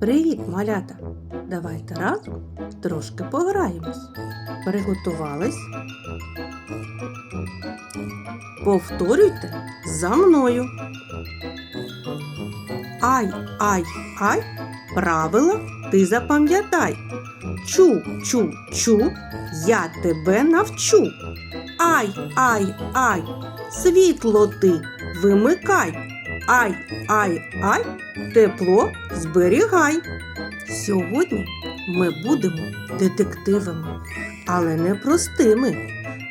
Привіт, малята! Давайте разом трошки пограємось. Приготувались? Повторюйте за мною. Ай, ай, ай, правила ти запам'ятай. Чу, чу, чу, я тебе навчу. Ай, ай, ай, світло ти вимикай. Ай, ай, ай, тепло зберігай. Сьогодні ми будемо детективами, але не простими.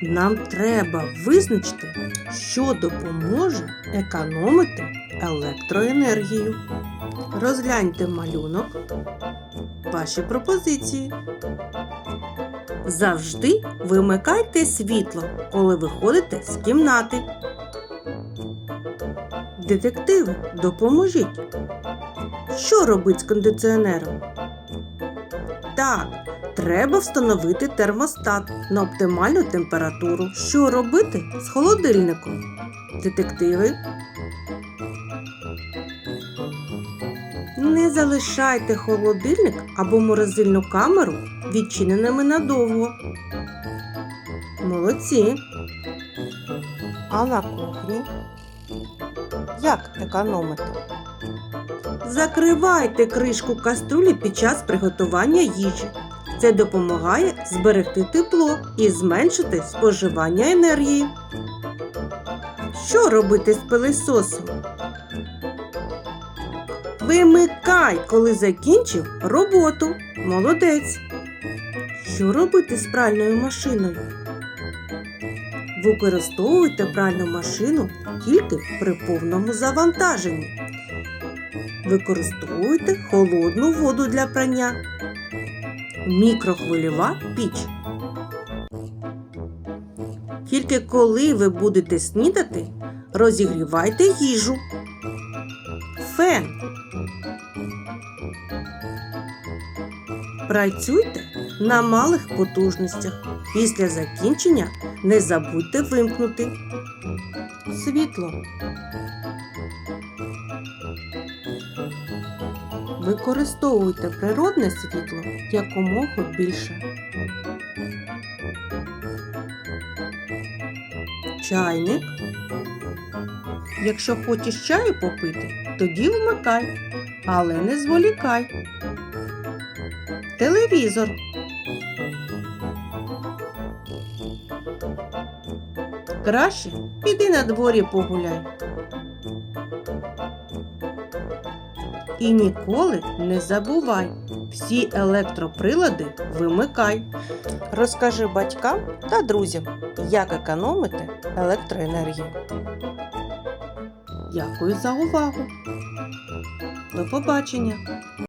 Нам треба визначити, що допоможе економити електроенергію. Розгляньте малюнок, ваші пропозиції. Завжди вимикайте світло, коли виходите з кімнати. Детективи, допоможіть. Що робить з кондиціонером? Так, треба встановити термостат на оптимальну температуру. Що робити з холодильником? Детективи. Не залишайте холодильник або морозильну камеру відчиненими надовго. Молодці. А на кухні? Як економити? Закривайте кришку каструлі під час приготування їжі. Це допомагає зберегти тепло і зменшити споживання енергії. Що робити з пилисосом? Вимикай, коли закінчив роботу. Молодець. Що робити з пральною машиною? Використовуйте пральну машину тільки при повному завантаженні. Використовуйте холодну воду для прання. Мікрохвильова піч. Тільки коли ви будете снідати, розігрівайте їжу. Фен. Працюйте на малих потужностях. Після закінчення не забудьте вимкнути світло. Використовуйте природне світло якомога більше. Чайник. Якщо хочеш чаю попити, тоді вмикай, але не зволікай. Телевізор. Краще піди на дворі погуляй. І ніколи не забувай, всі електроприлади вимикай. Розкажи батькам та друзям, як економити електроенергію. Дякую за увагу. До побачення!